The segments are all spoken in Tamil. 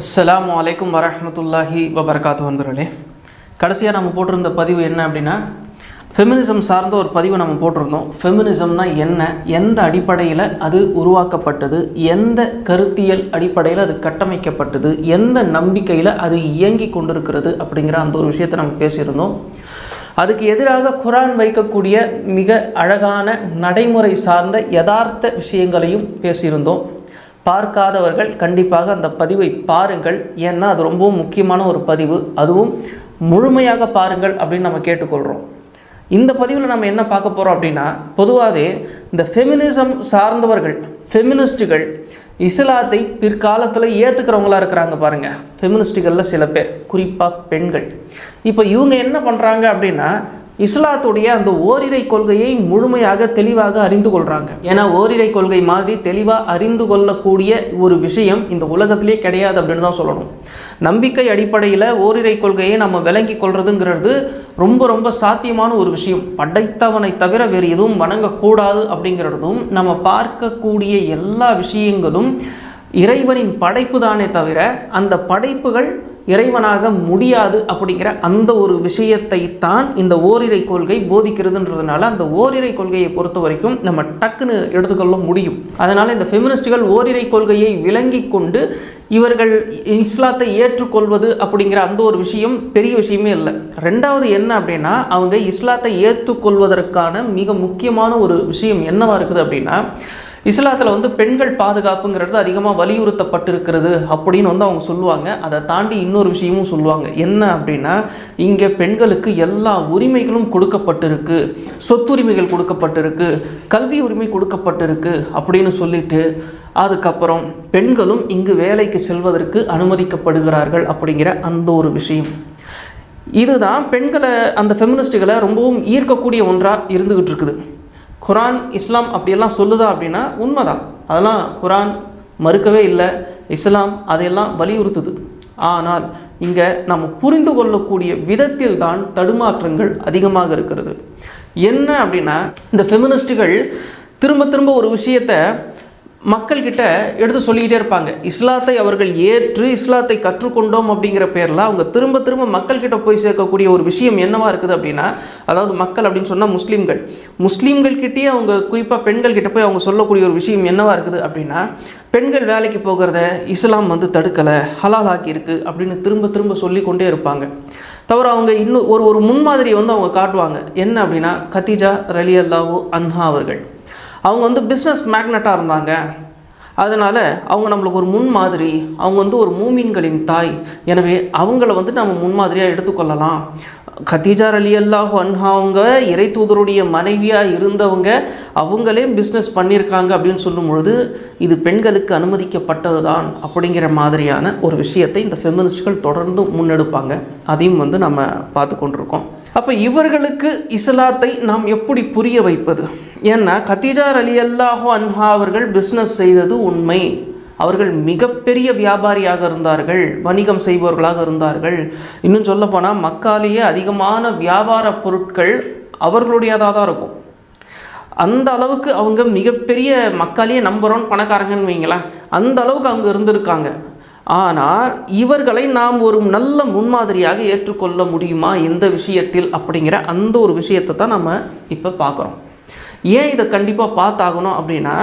அஸ்லாம் அலைக்கும் வரமத்துல்லாஹி வபர்காத்து நண்பர்களே கடைசியாக நம்ம போட்டிருந்த பதிவு என்ன அப்படின்னா ஃபெமினிசம் சார்ந்த ஒரு பதிவை நம்ம போட்டிருந்தோம். ஃபெமினிசம்னா என்ன எந்த அடிப்படையில் அது உருவாக்கப்பட்டது எந்த கருத்தியல் அடிப்படையில் அது கட்டமைக்கப்பட்டது எந்த நம்பிக்கையில் அது இயங்கி கொண்டிருக்கிறது அப்படிங்கிற அந்த ஒரு விஷயத்தை நம்ம பேசியிருந்தோம். அதுக்கு எதிராக குரான் வைக்கக்கூடிய மிக அழகான நடைமுறை சார்ந்த யதார்த்த விஷயங்களையும் பேசியிருந்தோம். பார்க்காதவர்கள் கண்டிப்பாக அந்த பதிவை பாருங்கள். ஏன்னா அது ரொம்பவும் முக்கியமான ஒரு பதிவு. அதுவும் முழுமையாக பாருங்கள் அப்படின்னு நம்ம கேட்டுக்கொள்கிறோம் இந்த பதிவில் நம்ம என்ன பார்க்க போகிறோம் அப்படின்னா பொதுவாகவே இந்த ஃபெமினிசம் சார்ந்தவர்கள் ஃபெமினிஸ்ட்டுகள் இஸ்லாத்தை பிற்காலத்தில் ஏற்றுக்கிறவங்களாக இருக்கிறாங்க பாருங்கள் ஃபெமினிஸ்ட்டுகளில் சில பேர் குறிப்பாக பெண்கள். இப்போ இவங்க என்ன பண்ணுறாங்க அப்படின்னா இஸ்லாத்துடைய அந்த ஓரிரை கொள்கையை முழுமையாக தெளிவாக அறிந்து கொள்கிறாங்க ஏன்னா ஓரிரை கொள்கை மாதிரி தெளிவாக அறிந்து கொள்ளக்கூடிய ஒரு விஷயம் இந்த உலகத்திலே கிடையாது அப்படின்னு தான் சொல்லணும். நம்பிக்கை அடிப்படையில் ஓரிரை கொள்கையை நம்ம விளங்கி கொள்றதுங்கிறது ரொம்ப ரொம்ப சாத்தியமான ஒரு விஷயம். படைத்தவனை தவிர வேறு எதுவும் வணங்கக்கூடாது அப்படிங்கிறதும் நம்ம பார்க்கக்கூடிய எல்லா விஷயங்களும் இறைவனின் படைப்பு தானே தவிர அந்த படைப்புகள் இறைவனாக முடியாது அப்படிங்கிற அந்த ஒரு விஷயத்தை தான் இந்த ஓரிரை கொள்கை போதிக்கிறதுன்றதுனால அந்த ஓரிரை கொள்கையை பொறுத்த வரைக்கும் நம்ம டக்குன்னு எடுத்துக்கொள்ள முடியும். அதனால் இந்த ஃபெமினிஸ்டுகள் ஓரிரை கொள்கையை விளங்கி கொண்டு இவர்கள் இஸ்லாத்தை ஏற்றுக்கொள்வது அப்படிங்கிற அந்த ஒரு விஷயம் பெரிய விஷயமே இல்லை. ரெண்டாவது என்ன அப்படின்னா அவங்க இஸ்லாத்தை ஏற்றுக்கொள்வதற்கான மிக முக்கியமான ஒரு விஷயம் என்னவா இருக்குது அப்படின்னா இஸ்லாத்தில் வந்து பெண்கள் பாதுகாப்புங்கிறது அதிகமாக வலியுறுத்தப்பட்டிருக்கிறது அப்படின்னு வந்து அவங்க சொல்லுவாங்க. அதை தாண்டி இன்னொரு விஷயமும் சொல்லுவாங்க. என்ன அப்படின்னா இங்கே பெண்களுக்கு எல்லா உரிமைகளும் கொடுக்கப்பட்டிருக்கு. சொத்துரிமைகள் கொடுக்கப்பட்டிருக்கு. கல்வி உரிமை கொடுக்கப்பட்டிருக்கு அப்படின்னு சொல்லிட்டு அதுக்கப்புறம் பெண்களும் இங்கு வேலைக்கு செல்வதற்கு அனுமதிக்கப்படுகிறார்கள் அப்படிங்கிற அந்த ஒரு விஷயம். இதுதான் பெண்களை அந்த ஃபெமினிஸ்ட்டுகளை ரொம்பவும் ஈர்க்கக்கூடிய ஒன்றாக இருந்துகிட்டு இருக்குது. குரான் இஸ்லாம் அப்படியெல்லாம் சொல்லுதா அப்படின்னா உண்மைதான். அதெல்லாம் குரான் மறுக்கவே இல்லை. இஸ்லாம் அதையெல்லாம் வலியுறுத்துது. ஆனால் இங்கே நம்ம புரிந்து கொள்ளக்கூடிய விதத்தில் தான் தடுமாற்றங்கள் அதிகமாக இருக்கிறது. என்ன அப்படின்னா இந்த ஃபெமினிஸ்ட்டுகள் திரும்ப திரும்ப ஒரு விஷயத்தை மக்கள்கிட்ட எடுத்து சொல்லிக்கிட்டே இருப்பாங்க. இஸ்லாத்தை அவர்கள் ஏற்று இஸ்லாத்தை கற்றுக்கொண்டோம் அப்படிங்கிற பேரில் அவங்க திரும்ப திரும்ப மக்கள்கிட்ட போய் சேர்க்கக்கூடிய ஒரு விஷயம் என்னவாக இருக்குது அப்படின்னா அதாவது மக்கள் அப்படின்னு சொன்னால் முஸ்லீம்கள். முஸ்லீம்கள்கிட்டயே அவங்க குறிப்பாக பெண்கள் கிட்ட போய் அவங்க சொல்லக்கூடிய ஒரு விஷயம் என்னவாக இருக்குது அப்படின்னா பெண்கள் வேலைக்கு போகிறத இஸ்லாம் வந்து தடுக்கலை ஹலால் ஆக்கி அப்படின்னு திரும்ப திரும்ப சொல்லிக்கொண்டே இருப்பாங்க. தவிர அவங்க இன்னும் ஒரு ஒரு முன்மாதிரியை வந்து அவங்க காட்டுவாங்க. என்ன அப்படின்னா கத்திஜா ரலி அல்லாவு அன்ஹா அவர்கள். அவங்க வந்து பிஸ்னஸ் மேக்னட்டாக இருந்தாங்க. அதனால் அவங்க நம்மளுக்கு ஒரு முன் மாதிரி அவங்க வந்து ஒரு மூமின்களின் தாய். எனவே அவங்கள வந்து நம்ம முன்மாதிரியாக எடுத்துக்கொள்ளலாம். கத்தீஜா அலி அல்லாஹ் அன்ஹா அவங்க இறை தூதருடைய மனைவியாக இருந்தவங்க அவங்களே பிஸ்னஸ் பண்ணியிருக்காங்க அப்படின்னு சொல்லும் பொழுது இது பெண்களுக்கு அனுமதிக்கப்பட்டது தான் அப்படிங்கிற மாதிரியான ஒரு விஷயத்தை இந்த ஃபெமினிஸ்ட்கள் தொடர்ந்து முன்னெடுப்பாங்க. அதையும் வந்து நம்ம பார்த்து கொண்டிருக்கோம் அப்போ இவர்களுக்கு இஸ்லாத்தை நாம் எப்படி புரிய வைப்பது? ஏன்னா கத்திஜார் அலி அல்லாஹோ அன்ஹா அவர்கள் பிஸ்னஸ் செய்தது உண்மை. அவர்கள் மிகப்பெரிய வியாபாரியாக இருந்தார்கள் வணிகம் செய்பவர்களாக இருந்தார்கள். இன்னும் சொல்ல போனால் மக்காலேயே அதிகமான வியாபார பொருட்கள் அவர்களுடையதாக தான் இருக்கும். அந்த அளவுக்கு அவங்க மிகப்பெரிய மக்காலேயே நம்புகிறோன்னு பணக்காரங்கன்னு வைங்களேன் அந்த அளவுக்கு அவங்க இருந்திருக்காங்க. ஆனால் இவர்களை நாம் ஒரு நல்ல முன்மாதிரியாக ஏற்றுக்கொள்ள முடியுமா இந்த விஷயத்தில் அப்படிங்கிற அந்த ஒரு விஷயத்தை தான் நம்ம இப்போ பார்க்குறோம். ஏன் இதை கண்டிப்பாக பார்த்தாகணும் அப்படின்னா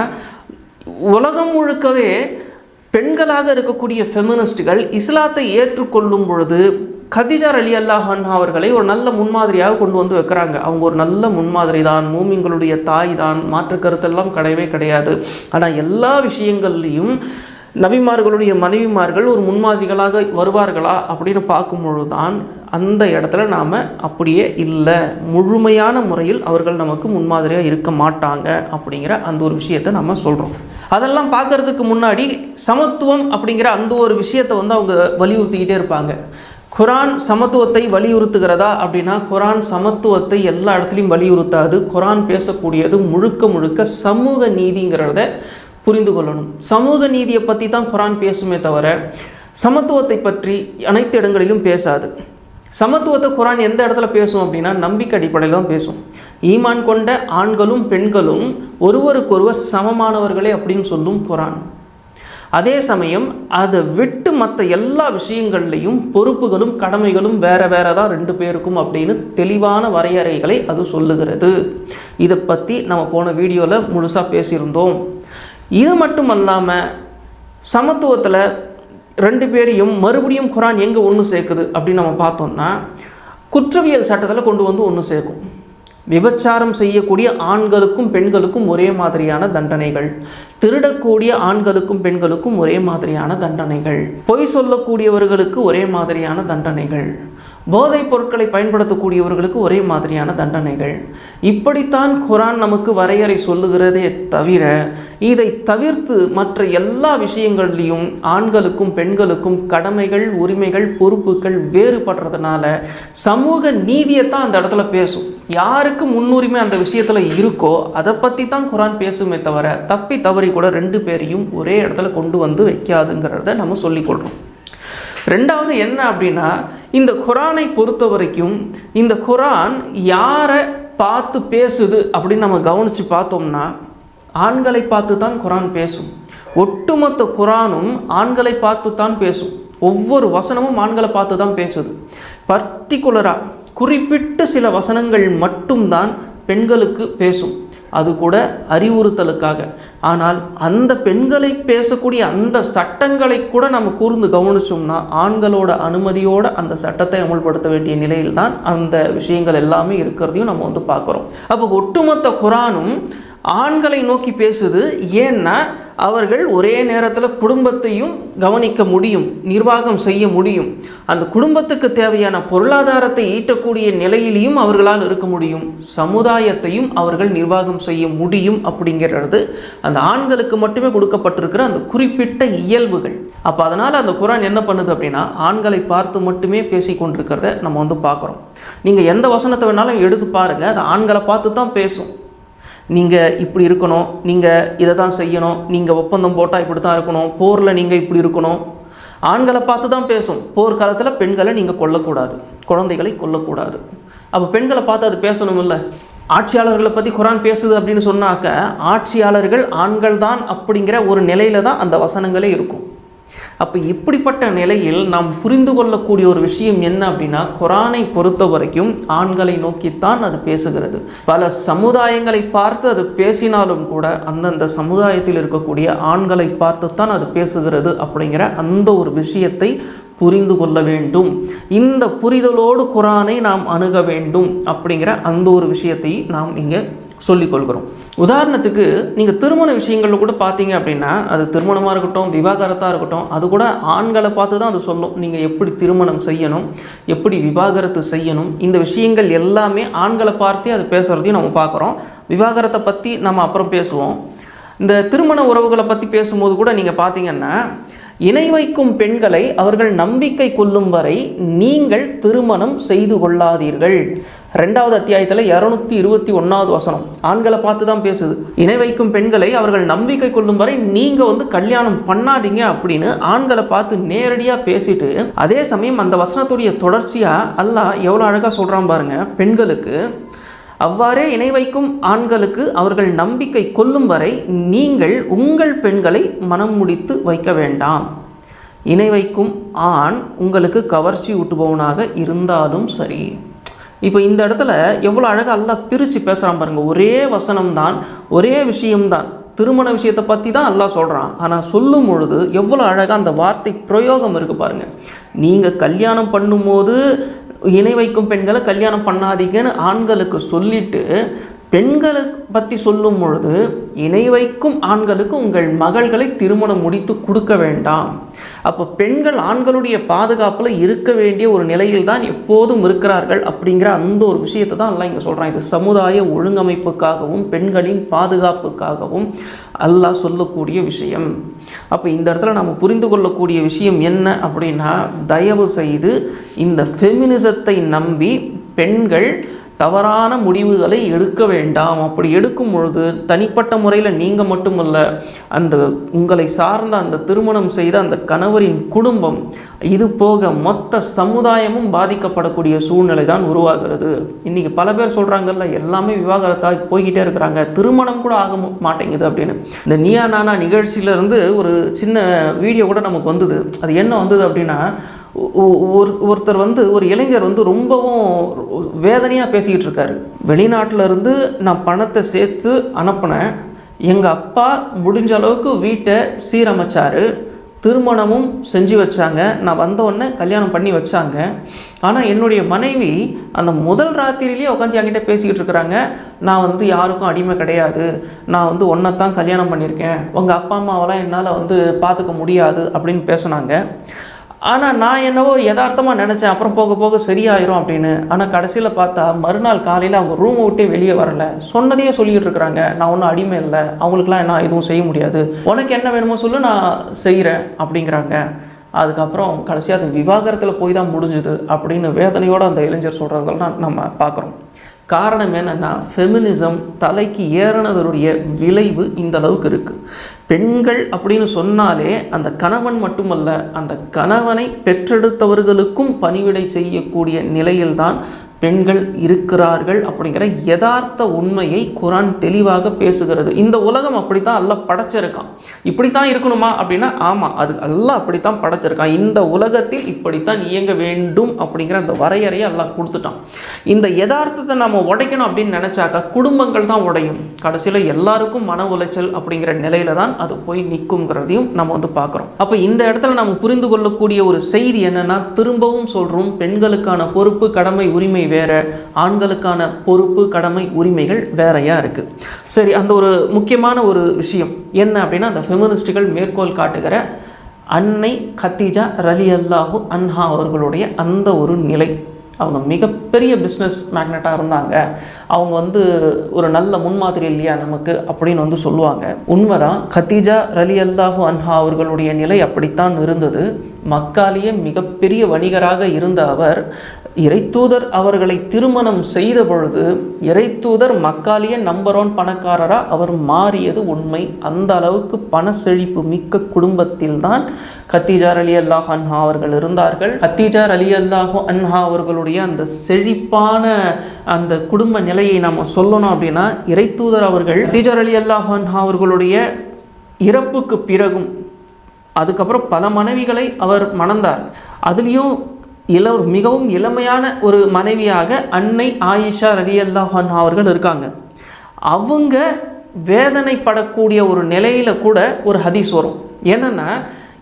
உலகம் முழுக்கவே பெண்களாக இருக்கக்கூடிய ஃபெமினிஸ்ட்டுகள் இஸ்லாத்தை ஏற்றுக்கொள்ளும் பொழுது கதிஜார் அலி அல்லாஹன் அவர்களை ஒரு நல்ல முன்மாதிரியாக கொண்டு வந்து வைக்கிறாங்க. அவங்க ஒரு நல்ல முன்மாதிரி தான் மூமிங்களுடைய தாய் தான் மாற்று கருத்தெல்லாம் கிடையவே கிடையாது. ஆனால் எல்லா விஷயங்கள்லையும் நபிமார்களுடைய மனைவிமார்கள் ஒரு முன்மாதிரிகளாக வருவார்களா அப்படின்னு பார்க்கும்பொழுது தான் அந்த இடத்துல நாம் அப்படியே இல்லை. முழுமையான முறையில் அவர்கள் நமக்கு முன்மாதிரியாக இருக்க மாட்டாங்க அப்படிங்கிற அந்த ஒரு விஷயத்தை நம்ம சொல்கிறோம் அதெல்லாம் பார்க்கறதுக்கு முன்னாடி சமத்துவம் அப்படிங்கிற அந்த ஒரு விஷயத்தை வந்து அவங்க வலியுறுத்திக்கிட்டே இருப்பாங்க. குரான் சமத்துவத்தை வலியுறுத்துகிறதா அப்படின்னா குரான் சமத்துவத்தை எல்லா இடத்துலையும் வலியுறுத்தாது. குரான் பேசக்கூடியது முழுக்க முழுக்க சமூக நீதிங்கிறத புரிந்து கொள்ளணும் சமூக நீதியை பற்றி தான் குரான் பேசுமே தவிர சமத்துவத்தை பற்றி அனைத்து இடங்களிலும் பேசாது. சமத்துவத்தை குரான் எந்த இடத்துல பேசும் அப்படின்னா நம்பிக்கை அடிப்படையில் தான் பேசும். ஈமான் கொண்ட ஆண்களும் பெண்களும் ஒருவருக்கொருவர் சமமானவர்களே அப்படின்னு சொல்லும் குரான். அதே சமயம் அதை விட்டு மற்ற எல்லா விஷயங்கள்லையும் பொறுப்புகளும் கடமைகளும் வேற வேற தான் ரெண்டு பேருக்கும் அப்படின்னு தெளிவான வரையறைகளை அது சொல்லுகிறது. இதை பற்றி நம்ம போன வீடியோவில் முழுசாக பேசியிருந்தோம். இது மட்டும் அல்லாமல் சமத்துவத்தில் ரெண்டு பேரையும் மறுபடியும் குரான் எங்கே ஒன்று சேர்க்குது அப்படின்னு நம்ம பார்த்தோம்னா குற்றவியல் சட்டத்தில் கொண்டு வந்து ஒன்று சேர்க்கும். விபச்சாரம் செய்யக்கூடிய ஆண்களுக்கும் பெண்களுக்கும் ஒரே மாதிரியான தண்டனைகள். திருடக்கூடிய ஆண்களுக்கும் பெண்களுக்கும் ஒரே மாதிரியான தண்டனைகள். பொய் சொல்லக்கூடியவர்களுக்கு ஒரே மாதிரியான தண்டனைகள். போதைப் பொருட்களை பயன்படுத்தக்கூடியவர்களுக்கு ஒரே மாதிரியான தண்டனைகள். இப்படித்தான் குரான் நமக்கு வரையறை சொல்லுகிறதே தவிர இதை தவிர்த்து மற்ற எல்லா விஷயங்கள்லையும் ஆண்களுக்கும் பெண்களுக்கும் கடமைகள் உரிமைகள் பொறுப்புகள் வேறுபடுறதுனால சமூக நீதியைத்தான் அந்த இடத்துல பேசும். யாருக்கு முன்னுரிமை அந்த விஷயத்தில் இருக்கோ அதை பற்றி தான் குரான் பேசுமே தவிர தப்பி தவறி கூட ரெண்டு பேரையும் ஒரே இடத்துல கொண்டு வந்து வைக்காதுங்கிறத நம்ம சொல்லிக்கொள்கிறோம் ரெண்டாவது என்ன அப்படின்னா இந்த குரானை பொறுத்த வரைக்கும் இந்த குரான் யாரை பார்த்து பேசுது அப்படின்னு நம்ம கவனித்து பார்த்தோம்னா ஆண்களை பார்த்து தான் குரான் பேசும். ஒட்டுமொத்த குரானும் ஆண்களை பார்த்து தான் பேசும். ஒவ்வொரு வசனமும் ஆண்களை பார்த்து தான் பேசுது பர்டிகுலராக குறிப்பிட்ட சில வசனங்கள் மட்டும்தான் பெண்களுக்கு பேசும். அது கூட அறிவுறுத்தலுக்காக. ஆனால் அந்த பெண்களை பேசக்கூடிய அந்த சட்டங்களை கூட நம்ம கூர்ந்து கவனிச்சோம்னா ஆண்களோட அனுமதியோடு அந்த சட்டத்தை அமல்படுத்த வேண்டிய நிலையில் தான் அந்த விஷயங்கள் எல்லாமே இருக்கிறதையும் நம்ம வந்து பார்க்குறோம். அப்போ ஒட்டுமொத்த குரானும் ஆண்களை நோக்கி பேசுது. ஏன்னா அவர்கள் ஒரே நேரத்தில் குடும்பத்தையும் கவனிக்க முடியும் நிர்வாகம் செய்ய முடியும். அந்த குடும்பத்துக்கு தேவையான பொருளாதாரத்தை ஈட்டக்கூடிய நிலையிலையும் அவர்களால் இருக்க முடியும். சமுதாயத்தையும் அவர்கள் நிர்வாகம் செய்ய முடியும் அப்படிங்கிறது அந்த ஆண்களுக்கு மட்டுமே கொடுக்கப்பட்டிருக்கிற அந்த குறிப்பிட்ட இயல்புகள். அப்போ அதனால் அந்த குரான் என்ன பண்ணுது அப்படின்னா ஆண்களை பார்த்து மட்டுமே பேசி கொண்டிருக்கிறத நம்ம வந்து பார்க்குறோம். நீங்கள் எந்த வசனத்தை வேணாலும் எடுத்து பாருங்கள் அது ஆண்களை பார்த்து தான் பேசும். நீங்கள் இப்படி இருக்கணும் நீங்கள் இதை தான் செய்யணும் நீங்கள் ஒப்பந்தம் போட்டால் இப்படி தான் இருக்கணும் போரில் நீங்கள் இப்படி இருக்கணும். ஆண்களை பார்த்து தான் பேசும். போர்க்காலத்தில் பெண்களை நீங்கள் கொல்லக்கூடாது. குழந்தைகளை கொல்லக்கூடாது. அப்போ பெண்களை பார்த்து அது பேசணும் இல்லை ஆட்சியாளர்களை பற்றி குரான் பேசுது அப்படின்னு சொன்னாக்க ஆட்சியாளர்கள் ஆண்கள் தான் அப்படிங்கிற ஒரு நிலையில தான் அந்த வசனங்களே இருக்கும். அப்போ இப்படிப்பட்ட நிலையில் நாம் புரிந்து கொள்ளக்கூடிய ஒரு விஷயம் என்ன அப்படின்னா குரானை பொறுத்த வரைக்கும் ஆண்களை நோக்கித்தான் அது பேசுகிறது. பல சமுதாயங்களை பார்த்து அது பேசினாலும் கூட அந்தந்த சமுதாயத்தில் இருக்கக்கூடிய ஆண்களை பார்த்துத்தான் அது பேசுகிறது அப்படிங்கிற அந்த ஒரு விஷயத்தை புரிந்து கொள்ள வேண்டும். இந்த புரிதலோடு குரானை நாம் அணுக வேண்டும் அப்படிங்கிற அந்த ஒரு விஷயத்தை நாம் இங்கே சொல்லிக்கொள்கிறோம் உதாரணத்துக்கு நீங்கள் திருமண விஷயங்களில் கூட பார்த்தீங்க அப்படின்னா அது திருமணமாக இருக்கட்டும் விவாகரத்தாக இருக்கட்டும் அது கூட ஆண்களை பார்த்து தான் அது சொல்லும். நீங்கள் எப்படி திருமணம் செய்யணும் எப்படி விவாகரத்து செய்யணும் இந்த விஷயங்கள் எல்லாமே ஆண்களை பார்த்தே அது பேசுகிறதையும் நம்ம பார்க்குறோம். விவாகரத்தை பற்றி நம்ம அப்புறம் பேசுவோம். இந்த திருமண உறவுகளை பற்றி பேசும்போது கூட நீங்கள் பார்த்தீங்கன்னா இணை வைக்கும் பெண்களை அவர்கள் நம்பிக்கை கொள்ளும் வரை நீங்கள் திருமணம் செய்து கொள்ளாதீர்கள். ரெண்டாவது அத்தியாயத்தில் இரநூத்தி இருபத்தி ஒன்றாவது வசனம். ஆண்களை பார்த்து தான் பேசுது. இணை வைக்கும் பெண்களை அவர்கள் நம்பிக்கை கொள்ளும் வரை நீங்கள் வந்து கல்யாணம் பண்ணாதீங்க அப்படின்னு ஆண்களை பார்த்து நேரடியாக பேசிட்டு அதே சமயம் அந்த வசனத்துடைய தொடர்ச்சியாக அல்லாஹ் எவ்வளோ அழகாக சொல்கிறான் பாருங்க. பெண்களுக்கு அவ்வாறே இணை வைக்கும் ஆண்களுக்கு அவர்கள் நம்பிக்கை கொள்ளும் வரை நீங்கள் உங்கள் பெண்களை மனம் முடித்து வைக்க வேண்டாம். இணை வைக்கும் ஆண் உங்களுக்கு கவர்ச்சி ஊட்டுபவனாக இருந்தாலும் சரி. இப்போ இந்த இடத்துல எவ்வளோ அழகாக அல்லா பிரித்து பேசுகிறான் பாருங்கள் ஒரே வசனம்தான் ஒரே விஷயம்தான். திருமண விஷயத்தை பற்றி தான் எல்லாம் சொல்கிறான் ஆனால் சொல்லும் பொழுது எவ்வளோ அழகாக அந்த வார்த்தை பிரயோகம் இருக்குது பாருங்கள் நீங்கள் கல்யாணம் பண்ணும்போது இணை வைக்கும் பெண்களை கல்யாணம் பண்ணாதீங்கன்னு ஆண்களுக்கு சொல்லிட்டு பெண்களை பற்றி சொல்லும் பொழுது இணை வைக்கும் ஆண்களுக்கு உங்கள் மகள்களை திருமணம் முடித்து கொடுக்க வேண்டாம். அப்போ பெண்கள் ஆண்களுடைய பாதுகாப்பில் இருக்க வேண்டிய ஒரு நிலையில் தான் எப்போதும் இருக்கிறார்கள் அப்படிங்கிற அந்த ஒரு விஷயத்தை தான் எல்லாம் இங்கே சொல்கிறான் இது சமுதாய ஒழுங்கமைப்புக்காகவும் பெண்களின் பாதுகாப்புக்காகவும் அல்லாஹ் சொல்லக்கூடிய விஷயம். அப்போ இந்த இடத்துல நம்ம புரிந்து கொள்ளக்கூடிய விஷயம் என்ன அப்படின்னா தயவு செய்து இந்த ஃபெமினிசத்தை நம்பி பெண்கள் தவறான முடிவுகளை எடுக்க வேண்டாம். அப்படி எடுக்கும் பொழுது தனிப்பட்ட முறையில் நீங்கள் மட்டுமல்ல அந்த உங்களை சார்ந்த அந்த திருமணம் செய்த அந்த கணவரின் குடும்பம் இது போக மொத்த சமுதாயமும் பாதிக்கப்படக்கூடிய சூழ்நிலை தான் உருவாகிறது. இன்றைக்கி பல பேர் சொல்கிறாங்கல்ல எல்லாமே விவாகரத்தாக போய்கிட்டே இருக்கிறாங்க. திருமணம் கூட ஆக மாட்டேங்குது அப்படின்னு. இந்த நீயா நானா நிகழ்ச்சியிலேருந்து ஒரு சின்ன வீடியோ கூட நமக்கு வந்தது. அது என்ன வந்தது அப்படின்னா ஒரு ஒருத்தர் வந்து ஒரு இளைஞர் வந்து ரொம்பவும் வேதனையாக பேசிக்கிட்டு இருக்காரு. வெளிநாட்டிலருந்து நான் பணத்தை சேர்த்து அனுப்புனேன். எங்கள் அப்பா முடிஞ்ச அளவுக்கு வீட்டை சீரமைச்சார். திருமணமும் செஞ்சு வச்சாங்க. நான் வந்த உடனே கல்யாணம் பண்ணி வச்சாங்க. ஆனால் என்னுடைய மனைவி அந்த முதல் ராத்திரியிலேயே உட்காந்து என்கிட்ட பேசிக்கிட்டு இருக்கிறாங்க. நான் வந்து யாருக்கும் அடிமை கிடையாது. நான் வந்து ஒன்றைத்தான் கல்யாணம் பண்ணியிருக்கேன். உங்கள் அப்பா அம்மாவெல்லாம் என்னால் வந்து பார்த்துக்க முடியாது அப்படின்னு பேசுனாங்க. ஆனால் நான் என்னவோ யதார்த்தமாக நினச்சேன் அப்புறம் போக போக சரியாயிரும் அப்படின்னு. ஆனால் கடைசியில் பார்த்தா மறுநாள் காலையில் அவங்க ரூமை விட்டே வெளியே வரல. சொன்னதையே சொல்லிகிட்டு இருக்கிறாங்க. நான் ஒன்றும் அடிமை இல்லை. அவங்களுக்குலாம் நான் எதுவும் செய்ய முடியாது. உனக்கு என்ன வேணுமோ சொல்லு நான் செய்கிறேன் அப்படிங்கிறாங்க. அதுக்கப்புறம் கடைசியாக அது விவாகரத்தில் போய் தான் முடிஞ்சுது அப்படின்னு வேதனையோடு அந்த இளைஞர் சொல்கிறதெல்லாம் நம்ம பார்க்குறோம். காரணம் என்னன்னா ஃபெமினிசம் தலைக்கு ஏறினதனுடைய விளைவு இந்த அளவுக்கு இருக்குது பெண்கள் அப்படின்னு சொன்னாலே அந்த கணவன் மட்டுமல்ல அந்த கணவனை பெற்றெடுத்தவர்களுக்கும் பணிவிடை செய்யக்கூடிய நிலையில்தான் பெண்கள் இருக்கிறார்கள் அப்படிங்கிற யதார்த்த உண்மையை குரான் தெளிவாக பேசுகிறது. இந்த உலகம் அப்படித்தான் அல்ல படைச்சிருக்கான். இப்படித்தான் இருக்கணுமா அப்படின்னா ஆமாம் அது எல்லாம் அப்படித்தான் படைச்சிருக்கான். இந்த உலகத்தில் இப்படித்தான் இயங்க வேண்டும் அப்படிங்கிற அந்த வரையறையை எல்லாம் கொடுத்துட்டான். இந்த யதார்த்தத்தை நம்ம உடைக்கணும் அப்படின்னு நினச்சாக்கா குடும்பங்கள் தான் உடையும். கடைசியில் எல்லாருக்கும் மன உளைச்சல் அப்படிங்கிற நிலையில தான் அது போய் நிற்குங்கிறதையும் நம்ம வந்து பார்க்குறோம். அப்போ இந்த இடத்துல நம்ம புரிந்து கொள்ளக்கூடிய ஒரு செய்தி என்னன்னா திரும்பவும் சொல்கிறோம் பெண்களுக்கான பொறுப்பு கடமை உரிமை வேறு ஆண்களுக்கான பொறுப்பு கடமை உரிமைகள் வேறையாக இருக்குது சரி அந்த ஒரு முக்கியமான ஒரு விஷயம் என்ன அப்படின்னா அந்த ஃபெமினிஸ்டுகள் மேற்கோள் காட்டுகிற அன்னை கத்தீஜா ரலி அல்லாஹு அன்ஹா அவர்களுடைய அந்த ஒரு நிலை. அவங்க மிகப்பெரிய பிஸ்னஸ் மேக்னட்டாக இருந்தாங்க. அவங்க வந்து ஒரு நல்ல முன்மாதிரி இல்லையா நமக்கு அப்படின்னு வந்து சொல்லுவாங்க. உண்மைதான் கத்தீஜா ரலி அல்லாஹு அன்ஹா அவர்களுடைய நிலை அப்படித்தான் இருந்தது. மக்காலேயே மிகப்பெரிய வணிகராக இருந்த அவர் இறைத்தூதர் அவர்களை திருமணம் செய்த பொழுது இறைத்தூதர் மக்காலேயே நம்பர் ஒன் பணக்காரராக அவர் மாறியது உண்மை. அந்த அளவுக்கு பண செழிப்பு மிக்க குடும்பத்தில்தான் கத்தீஜார் அலி அல்லாஹ் அன்ஹா அவர்கள் இருந்தார்கள். கத்தீஜார் அலி அல்லாஹு அன்ஹா அவர்களுடைய அந்த செழிப்பான அந்த குடும்ப நிலையை நாம் சொல்லணும் அப்படின்னா இறைத்தூதர் அவர்கள் கத்தீஜார் அலி அல்லாஹ் அன்ஹா அவர்களுடைய இறப்புக்கு பிறகும் அதுக்கப்புறம் பல மனைவிகளை அவர் மணந்தார். அதுலேயும் இள மிகவும் இளமையான ஒரு மனைவியாக அன்னை ஆயிஷா ரலி அல்லாஹன் அவர்கள் இருக்காங்க. அவங்க வேதனைப்படக்கூடிய ஒரு நிலையில் கூட ஒரு ஹதீஸ் வரும். என்னென்னா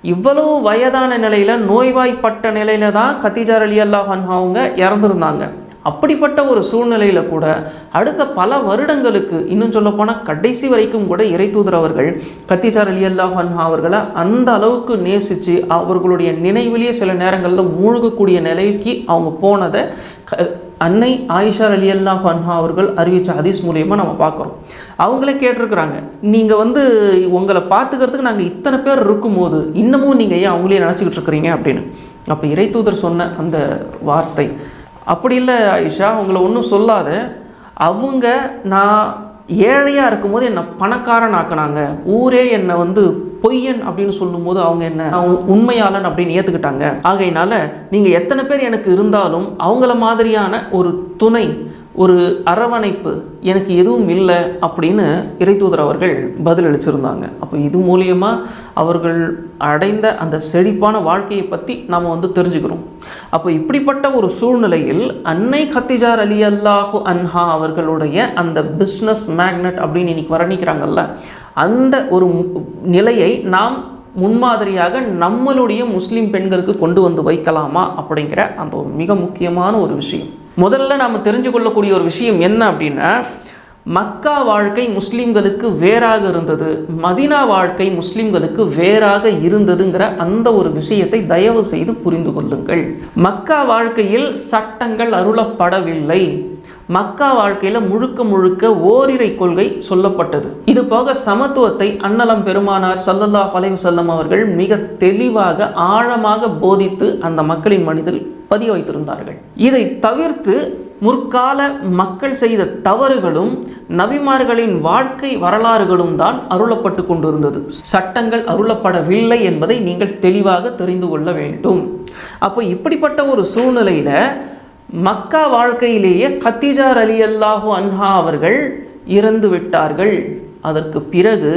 இவ்வளவு வயதான நிலையில் நோய்வாய்ப்பட்ட நிலையில் தான் கத்திஜார் அலி அல்லாஹன் அவங்க இறந்துருந்தாங்க. அப்படிப்பட்ட ஒரு சூழ்நிலையில் கூட அடுத்த பல வருடங்களுக்கு இன்னும் சொல்லப்போனால் கடைசி வரைக்கும் கூட இறைத்தூதர் அவர்கள் கத்திச்சார் அலி அல்லாஹ் அவர்களை அந்த அளவுக்கு நேசித்து அவர்களுடைய நினைவிலேயே சில நேரங்களில் மூழ்கக்கூடிய நிலைக்கு அவங்க போனதை க- அன்னை ஆயிஷா அலி அல்லாஹ் அவர்கள் அறிவித்த ஹதீஸ் மூலியமாக நம்ம பார்க்குறோம். அவங்களே கேட்டிருக்கிறாங்க நீங்கள் வந்து உங்களை பார்த்துக்கிறதுக்கு நாங்கள் இத்தனை பேர் இருக்கும்போது இன்னமும் நீங்கள் ஏன் அவங்களே நினச்சிக்கிட்டு இருக்கிறீங்க? அப்படின்னு. அப்போ இறைத்தூதர் சொன்ன அந்த வார்த்தை அப்படி இல்லை ஆயிஷா உங்களை ஒன்றும் சொல்லாத. அவங்க நான் ஏழையாக இருக்கும்போது என்னை பணக்காரன் ஆக்குனாங்க. ஊரே என்னை வந்து பொய்யன் அப்படின்னு சொல்லும்போது அவங்க என்ன அவங்க உண்மையாளன் அப்படின்னு ஏற்றுக்கிட்டாங்க ஆகையினால நீங்கள் எத்தனை பேர் எனக்கு இருந்தாலும் அவங்கள மாதிரியான ஒரு துணை ஒரு அரவணைப்பு எனக்கு எதுவும் இல்லை அப்படின்னு இறைத்தூதர் அவர்கள் பதிலளிச்சிருந்தாங்க அப்போ இது மூலியமாக அவர்கள் அடைந்த அந்த செழிப்பான வாழ்க்கையை பற்றி நாம் வந்து தெரிஞ்சுக்கிறோம். அப்போ இப்படிப்பட்ட ஒரு சூழ்நிலையில் அன்னை கத்திஜார் அலி அல்லாஹு அன்ஹா அவர்களுடைய அந்த பிஸ்னஸ் மேக்னட் அப்படின்னு இன்னைக்கு வர்ணிக்கிறாங்கல்ல அந்த ஒரு நிலையை நாம் முன்மாதிரியாக நம்மளுடைய முஸ்லீம் பெண்களுக்கு கொண்டு வந்து வைக்கலாமா அப்படிங்கிற அந்த ஒரு மிக முக்கியமான ஒரு விஷயம். முதல்ல நாம் தெரிஞ்சு கொள்ளக்கூடிய ஒரு விஷயம் என்ன அப்படின்னா மக்கா வாழ்க்கை முஸ்லீம்களுக்கு வேறாக இருந்தது. மதினா வாழ்க்கை முஸ்லீம்களுக்கு வேறாக இருந்ததுங்கிற அந்த ஒரு விஷயத்தை தயவு செய்து புரிந்து கொள்ளுங்கள். மக்கா வாழ்க்கையில் சட்டங்கள் அருளப்படவில்லை. மக்கா வாழ்க்கையில் முழுக்க முழுக்க ஓரிரை கொள்கை சொல்லப்பட்டது. இது போக சமத்துவத்தை அன்னலம் பெருமானார் சல்லல்லா பலைவு செல்லம் அவர்கள் மிக தெளிவாக ஆழமாக போதித்து அந்த மக்களின் மனதில் பதிய வைத்திருந்தார்கள் இதை தவிர்த்து முற்கால மக்கள் செய்த தவறுகளும் நபிமார்களின் வாழ்க்கை வரலாறுகளும் தான் அருளப்பட்டு கொண்டிருந்தது. சட்டங்கள் அருளப்படவில்லை என்பதை நீங்கள் தெளிவாக தெரிந்து கொள்ள வேண்டும். அப்போ இப்படிப்பட்ட ஒரு சூழ்நிலையில் மக்கா வாழ்க்கையிலேயே கத்திஜார் அலி அல்லாஹு அன்ஹா அவர்கள் இறந்து விட்டார்கள். அதற்கு பிறகு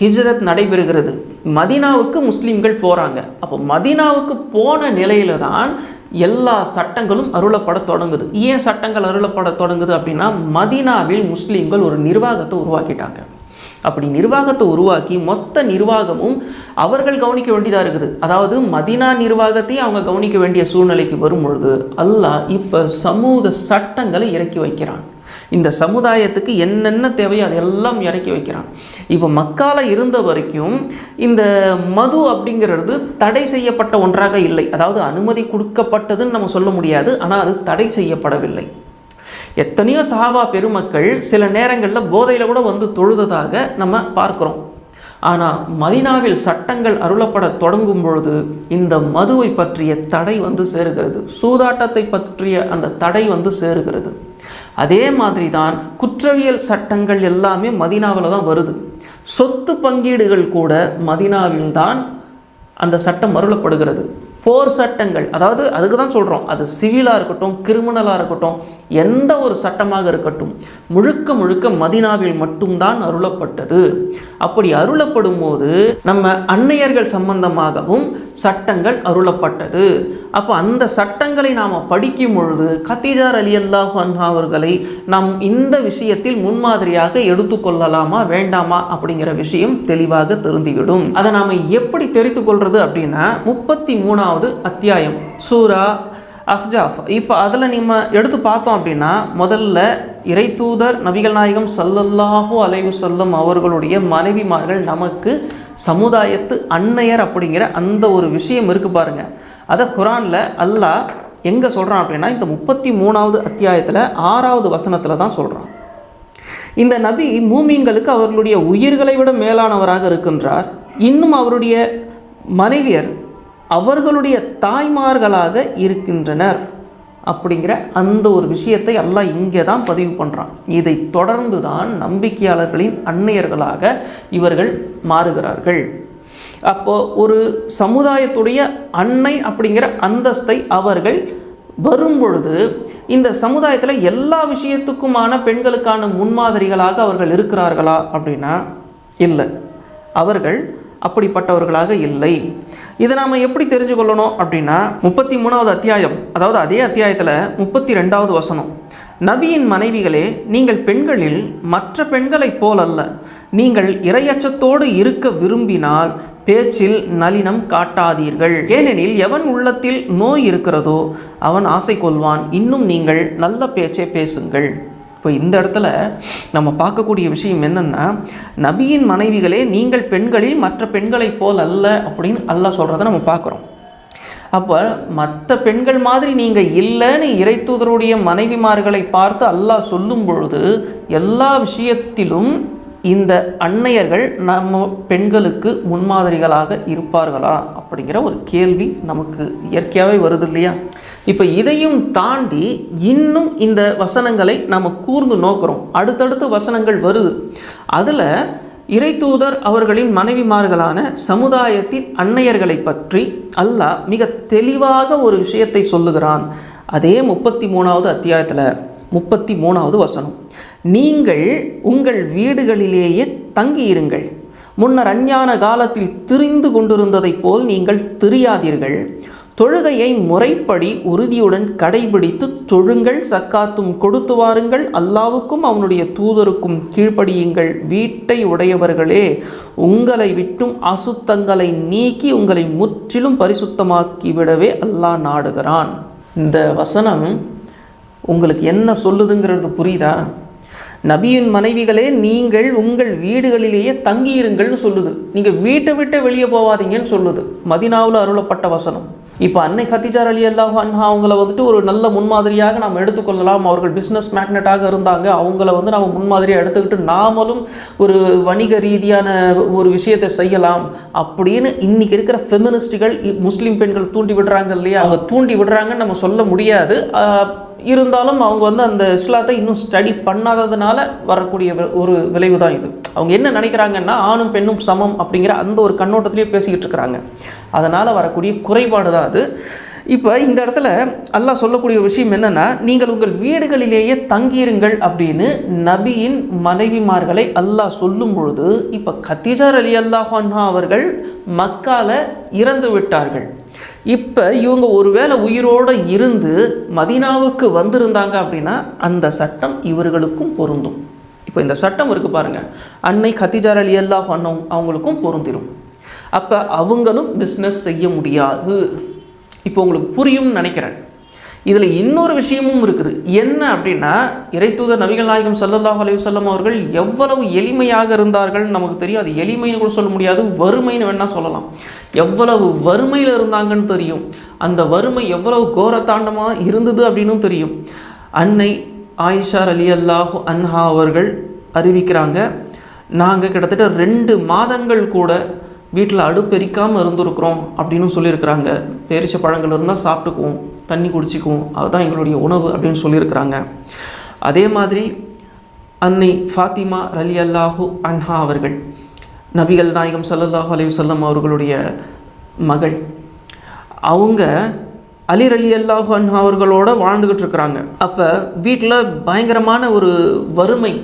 ஹிஜ்ரத் நடைபெறுகிறது. மதீனாவுக்கு முஸ்லீம்கள் போகிறாங்க அப்போ மதீனாவுக்கு போன நிலையில தான் எல்லா சட்டங்களும் அருளப்பட தொடங்குது. ஏன் சட்டங்கள் அருளப்பட தொடங்குது அப்படின்னா மதீனாவில் முஸ்லீம்கள் ஒரு நிர்வாகத்தை உருவாக்கிட்டாங்க. அப்படி நிர்வாகத்தை உருவாக்கி மொத்த நிர்வாகமும் அவர்கள் கவனிக்க வேண்டியதாக இருக்குது. அதாவது மதினா நிர்வாகத்தையும் அவங்க கவனிக்க வேண்டிய சூழ்நிலைக்கு வரும் பொழுது அல்லாஹ் இப்போ சமூக சட்டங்களை இறக்கி வைக்கிறான். இந்த சமுதாயத்துக்கு என்னென்ன தேவையோ அதெல்லாம் இறக்கி வைக்கிறான். இப்போ மக்கால இருந்த வரைக்கும் இந்த மது அப்படிங்கிறது தடை செய்யப்பட்ட ஒன்றாக இல்லை. அதாவது அனுமதி கொடுக்கப்பட்டதுன்னு நம்ம சொல்ல முடியாது. ஆனால் அது தடை செய்யப்படவில்லை. எத்தனையோ சாவா பெருமக்கள் சில நேரங்களில் போதையில் கூட வந்து தொழுததாக நம்ம பார்க்குறோம். ஆனால் மதினாவில் சட்டங்கள் அருளப்பட தொடங்கும் பொழுது இந்த மதுவை பற்றிய தடை வந்து சேருகிறது. சூதாட்டத்தை பற்றிய அந்த தடை வந்து சேருகிறது. அதே மாதிரி தான் குற்றவியல் சட்டங்கள் எல்லாமே மதினாவில் தான் வருது. சொத்து பங்கீடுகள் கூட மதினாவில் தான் அந்த சட்டம் அருளப்படுகிறது. போர் சட்டங்கள் அதாவது அதுக்கு தான் சொல்கிறோம் அது சிவிலாக இருக்கட்டும் கிரிமினலாக இருக்கட்டும் எந்த ஒரு சட்டமாக இருக்கட்டும் முழுக்க முழுக்க மதினாவில் மட்டும்தான் அருளப்பட்டது. அப்படி அருளப்படும் போது நம்ம அன்னையர்கள் சம்பந்தமாகவும் சட்டங்கள் அருளப்பட்டது. அப்போ அந்த சட்டங்களை நாம் படிக்கும் பொழுது கத்திஜார் அலி அல்லாஹ் அன்ஹா அவர்களை நாம் இந்த விஷயத்தில் முன்மாதிரியாக எடுத்துக்கொள்ளலாமா வேண்டாமா அப்படிங்கிற விஷயம் தெளிவாக தெரிந்துவிடும். அதை நாம் எப்படி தெரிந்து கொள்வது அப்படின்னா முப்பத்தி மூணாவது அத்தியாயம் சூரா அஹ்ஜாஃப். இப்போ அதில் நம்ம எடுத்து பார்த்தோம் அப்படின்னா முதல்ல இறை தூதர் நபிகள் நாயகம் சல்லல்லாஹூ அலைவு சொல்லம் அவர்களுடைய மனைவிமார்கள் நமக்கு சமுதாயத்து அன்னையர் அப்படிங்கிற அந்த ஒரு விஷயம் இருக்கு பாருங்க. அதை குரானில் அல்லாஹ் எங்கே சொல்கிறான் அப்படின்னா இந்த முப்பத்தி மூணாவது அத்தியாயத்தில் ஆறாவது வசனத்தில் தான் சொல்கிறான் இந்த நபி மூமீன்களுக்கு அவர்களுடைய உயிர்களை விட மேலானவராக இருக்கின்றார். இன்னும் அவருடைய மனைவியர் அவர்களுடைய தாய்மார்களாக இருக்கின்றனர். அப்படிங்கிற அந்த ஒரு விஷயத்தை எல்லாம் இங்கே தான் பதிவு பண்ணுறான் இதை தொடர்ந்து தான் நம்பிக்கையாளர்களின் அன்னையர்களாக இவர்கள் மாறுகிறார்கள். அப்போது ஒரு சமுதாயத்துடைய அன்னை அப்படிங்கிற அந்தஸ்தை அவர்கள் வரும் பொழுது இந்த சமுதாயத்தில் எல்லா விஷயத்துக்குமான பெண்களுக்கான முன்மாதிரிகளாக அவர்கள் இருக்கிறார்களா அப்படின்னா இல்லை. அவர்கள் அப்படிப்பட்டவர்களாக இல்லை. இதை நாம் எப்படி தெரிஞ்சு கொள்ளணும் அப்படின்னா முப்பத்தி மூணாவது அத்தியாயம் அதாவது அதே அத்தியாயத்தில் முப்பத்தி ரெண்டாவது வசனம். நபியின் மனைவிகளே நீங்கள் பெண்களில் மற்ற பெண்களைப் போல் அல்ல நீங்கள் இரையச்சத்தோடு இருக்க விரும்பினால் பேச்சில் நளினம் காட்டாதீர்கள். ஏனெனில் எவன் உள்ளத்தில் நோய் இருக்கிறதோ அவன் ஆசை கொள்வான். இன்னும் நீங்கள் நல்ல பேச்சை பேசுங்கள். இப்போ இந்த இடத்துல நம்ம பார்க்கக்கூடிய விஷயம் என்னென்னா நபியின் மனைவிகளே நீங்கள் பெண்களில் மற்ற பெண்களைப் போல் அல்ல அப்படின்னு அல்லாஹ் சொல்கிறத நம்ம பார்க்குறோம். அப்போ மற்ற பெண்கள் மாதிரி நீங்கள் இல்லைன்னு இறைத்தூதருடைய மனைவிமார்களை பார்த்து அல்லாஹ் சொல்லும் பொழுது எல்லா விஷயத்திலும் இந்த அன்னையர்கள் நம்ம பெண்களுக்கு முன்மாதிரிகளாக இருப்பார்களா அப்படிங்கிற ஒரு கேள்வி நமக்கு இயற்கையாகவே வருது இல்லையா? இப்போ இதையும் தாண்டி இன்னும் இந்த வசனங்களை நம்ம கூர்ந்து நோக்கிறோம். அடுத்தடுத்து வசனங்கள் வருது. அதில் இறைத்தூதர் அவர்களின் மனைவிமார்களான சமுதாயத்தின் அன்னையர்களை பற்றி அல்லாஹ் மிக தெளிவாக ஒரு விஷயத்தை சொல்லுகிறான். அதே முப்பத்தி மூணாவது அத்தியாயத்தில் முப்பத்தி மூணாவது வசனம். நீங்கள் உங்கள் வீடுகளிலேயே தங்கியிருங்கள். முன்னர் அஞ்ஞான காலத்தில் திரிந்து கொண்டிருந்ததைப் போல் நீங்கள் திரியாதீர்கள். தொழுகையை முறைப்படி உறுதியுடன் கடைபிடித்து தொழுங்கள் சக்காத்தும் கொடுத்து வாருங்கள். அல்லாவுக்கும் அவனுடைய தூதருக்கும் கீழ்ப்படியுங்கள். வீட்டை உடையவர்களே உங்களை விட்டும் அசுத்தங்களை நீக்கி உங்களை முற்றிலும் பரிசுத்தமாக்கிவிடவே அல்லாஹ் நாடுகிறான். இந்த வசனம் உங்களுக்கு என்ன சொல்லுதுங்கிறது புரியுதா? நபியின் மனைவிகளே நீங்கள் உங்கள் வீடுகளிலேயே தங்கியிருங்கள்னு சொல்லுது. நீங்கள் வீட்டை விட்டு வெளியே போவாதீங்கன்னு சொல்லுது. மதினாவில் அருளப்பட்ட வசனம். இப்போ அன்னை கத்திஜார் அலி அல்லாஹ் அன்ஹா அவங்கள வந்துட்டு ஒரு நல்ல முன்மாதிரியாக நாம் எடுத்துக்கொள்ளலாம். அவர்கள் பிஸ்னஸ் மேக்னெட்டாக இருந்தாங்க. அவங்கள வந்து நம்ம முன்மாதிரியாக எடுத்துக்கிட்டு நாமளும் ஒரு வணிக ரீதியான ஒரு விஷயத்தை செய்யலாம் அப்படின்னு இன்னைக்கு இருக்கிற ஃபெமினிஸ்டுகள் முஸ்லீம் பெண்கள் தூண்டி விடுறாங்க இல்லையா? அவங்க தூண்டி விடுறாங்கன்னு நம்ம சொல்ல முடியாது. இருந்தாலும் அவங்க வந்து அந்த இஸ்லாத்தை இன்னும் ஸ்டடி பண்ணாததுனால வரக்கூடிய ஒரு விளைவு தான் இது. அவங்க என்ன நினைக்கிறாங்கன்னா ஆணும் பெண்ணும் சமம் அப்படிங்கிற அந்த ஒரு கண்ணோட்டத்திலேயே பேசிக்கிட்டு இருக்கிறாங்க. அதனால் வரக்கூடிய குறைபாடு தான் அது. இப்போ இந்த இடத்துல அல்லாஹ் சொல்லக்கூடிய ஒரு விஷயம் என்னென்னா நீங்கள் உங்கள் வீடுகளிலேயே தங்கியிருங்கள் அப்படின்னு நபியின் மனைவிமார்களை அல்லாஹ் சொல்லும் பொழுது இப்போ கத்திஜார் அலி அல்லாஹ் அவர்கள் மக்கால இறந்து விட்டார்கள் இப்போ இவங்க ஒருவேளை உயிரோடு இருந்து மதீனாவுக்கு வந்திருந்தாங்க அப்படின்னா அந்த சட்டம் இவர்களுக்கும் பொருந்தும். இப்போ இந்த சட்டம் இருக்குது பாருங்கள் அன்னை கத்திஜார் அலி பண்ணும் அவங்களுக்கும் பொருந்திரும். அப்போ அவங்களும் பிஸ்னஸ் செய்ய முடியாது. இப்போ உங்களுக்கு புரியும்னு நினைக்கிறேன். இதில் இன்னொரு விஷயமும் இருக்குது. என்ன அப்படின்னா இறைத்தூதர் நபிகள் நாயகம் சல்லல்லாஹ் அலையுசல்லம் அவர்கள் எவ்வளவு எளிமையாக இருந்தார்கள் நமக்கு தெரியும். அது எளிமைன்னு கூட சொல்ல முடியாது வறுமைன்னு வேணால் சொல்லலாம். எவ்வளவு வறுமையில் இருந்தாங்கன்னு தெரியும். அந்த வறுமை எவ்வளவு கோரத்தாண்டமாக இருந்தது அப்படின்னும் தெரியும். அன்னை ஆயிஷார் அலி அல்லாஹு அன்ஹா அவர்கள் அறிவிக்கிறாங்க நாங்கள் கிட்டத்தட்ட ரெண்டு மாதங்கள் கூட வீட்டில் அடுப்பெரிக்காமல் இருந்திருக்கிறோம் அப்படின்னு சொல்லியிருக்கிறாங்க. பேரிச்ச பழங்கள் இருந்தால் சாப்பிட்டுக்குவோம். தண்ணி குடிச்சிக்கும் அதுதான் எங்களுடைய உணவு அப்படின்னு சொல்லியிருக்கிறாங்க. அதே மாதிரி அன்னை ஃபாத்திமா ரலி அல்லாஹு அன்ஹா அவர்கள் நபிகள் நாயகம் சல்லல்லாஹு அலி சொல்லம் அவர்களுடைய மகள். அவங்க அலி அலி அல்லாஹு அன்ஹா அவர்களோட வாழ்ந்துக்கிட்டு இருக்கிறாங்க. அப்போ வீட்டில் பயங்கரமான ஒரு வறுமை